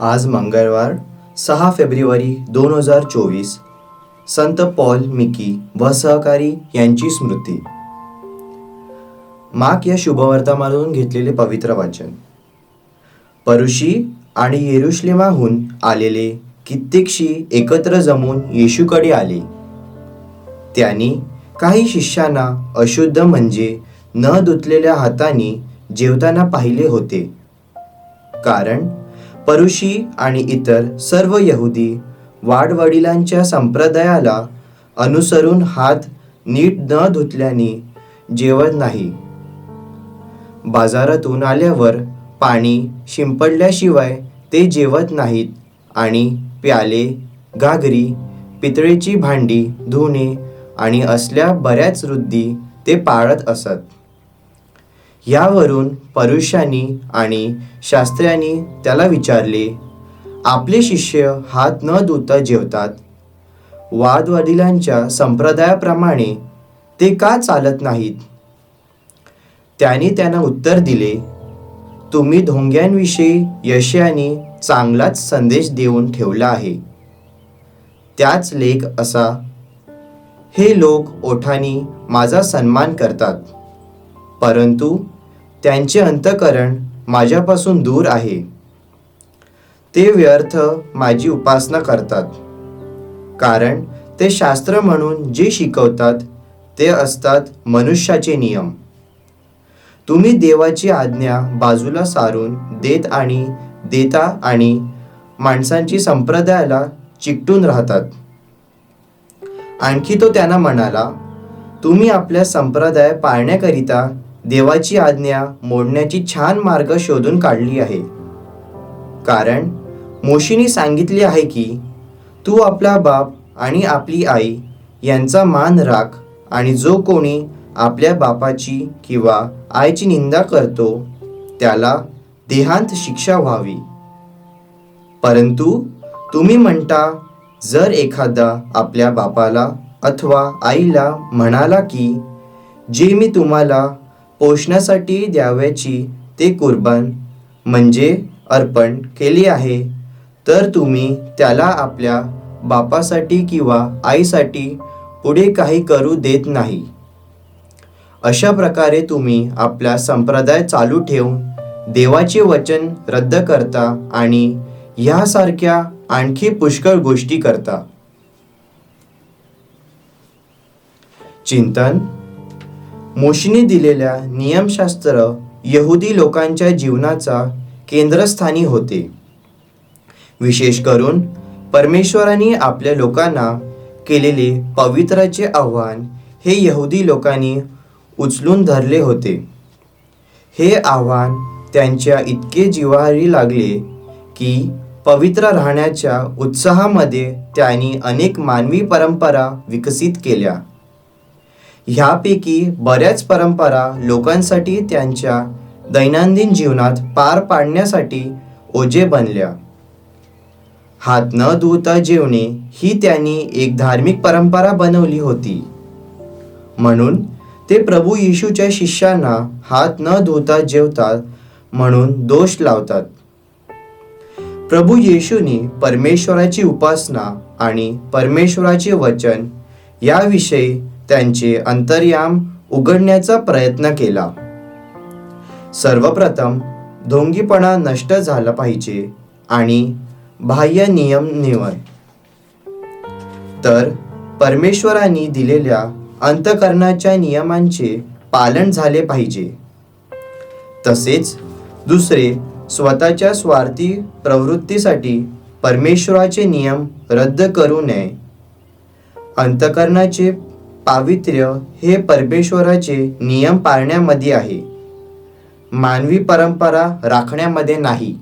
आज मंगळवार सहा फेब्रुवारी दोन हजार चोवीस. संत पॉल मिकी व सहकारी यांची स्मृती. माक या शुभवर्तमानातून घेतलेले पवित्र वाचन. परुशी आणि येरुश्लेमाहून आलेले कित्येकशी एकत्र जमून येशूकडे आले. त्यांनी काही शिष्यांना अशुद्ध म्हणजे न धुतलेल्या हाताने जेवताना पाहिले होते. कारण परुशी आणि इतर सर्व यहुदी वाडवडिलांच्या संप्रदायाला अनुसरून हात नीट न धुतल्याने जेवत नाही. बाजारातून आल्यावर पाणी शिंपडल्याशिवाय ते जेवत नाहीत आणि प्याले घागरी पितळेची भांडी धुणे आणि असल्या बऱ्याच वृद्धी ते पाळत असत. यावरून परुषांनी आणि शास्त्र्यांनी त्याला विचारले आपले शिष्य हात न धुता जेवतात? वादवडिलांच्या संप्रदायाप्रमाणे ते का चालत नाहीत? त्याने त्यांना उत्तर दिले तुम्ही धोंग्यांविषयी यशयाने चांगलाच संदेश देऊन ठेवला आहे. त्याच लेख असा हे लोक ओठानी माझा सन्मान करतात परंतु त्यांचे अंतकरण माझ्यापासून दूर आहे. ते व्यर्थ माझी उपासना करतात. कारण ते शास्त्र म्हणून जे शिकवतात ते असतात मनुष्याचे नियम. तुम्ही देवाची आज्ञा बाजूला सारून देत आणि देता आणि माणसांची संप्रदायाला चिकटून राहतात. आणखी तो त्यांना म्हणाला तुम्ही आपल्या संप्रदाय पाळण्याकरिता देवाची आज्ञा मोडण्याची छान मार्ग शोधून काढली आहे. कारण मोशीने सांगितले आहे की तू आपला बाप आणि आपली आई यांचा मान राख आणि जो कोणी आपल्या बापाची किंवा आईची निंदा करतो त्याला देहांत शिक्षा व्हावी. परंतु तुम्ही म्हणता जर एखादा आपल्या बापाला अथवा आईला म्हणाला की जे मी तुम्हाला पोषण्यासाठी द्यावयाची ते कुर्बान म्हणजे अर्पण केली आहे. तर तुम्ही त्याला आपल्या बापासाठी किंवा आईसाठी पुढे काही करू देत नाही. अशा प्रकारे तुम्ही आपला संप्रदाय चालू ठेवून देवाचे वचन रद्द करता आणि ह्यासारख्या आणखी पुष्कळ गोष्टी करता. चिंतन मोशीने दिलेल्या नियमशास्त्र यहुदी लोकांच्या जीवनाचा केंद्रस्थानी होते. विशेष करून परमेश्वराने आपल्या लोकांना केलेले पवित्राचे आव्हान हे यहुदी लोकांनी उचलून धरले होते. हे आव्हान त्यांच्या इतके जिव्हारी लागले की पवित्र राहण्याच्या उत्साहामध्ये त्यांनी अनेक मानवी परंपरा विकसित केल्या. ह्यापैकी बऱ्याच परंपरा लोकांसाठी त्यांच्या दैनंदिन जीवनात पार पाडण्यासाठी ओझे बनल्या. हात न धुता जेवणे ही त्यांनी एक धार्मिक परंपरा बनवली होती. म्हणून ते प्रभू येशूच्या शिष्यांना हात न धुता जेवतात म्हणून दोष लावतात. प्रभू येशूने परमेश्वराची उपासना आणि परमेश्वराचे वचन याविषयी त्यांचे अंतर्याम उघडण्याचा प्रयत्न केला. सर्वप्रथम ढोंगीपणा नष्ट झाला पाहिजे आणि बाह्य नियम निवड. तर परमेश्वराने दिलेल्या अंतकरणाच्या नियमांचे पालन झाले पाहिजे. तसेच दुसरे स्वतःच्या स्वार्थी प्रवृत्तीसाठी परमेश्वराचे नियम रद्द करू नये. अंतकरणाचे पावित्र्य हे परमेश्वराचे नियम पाळण्यामध्ये आहे. मानवी परंपरा राखण्यामध्ये नाही.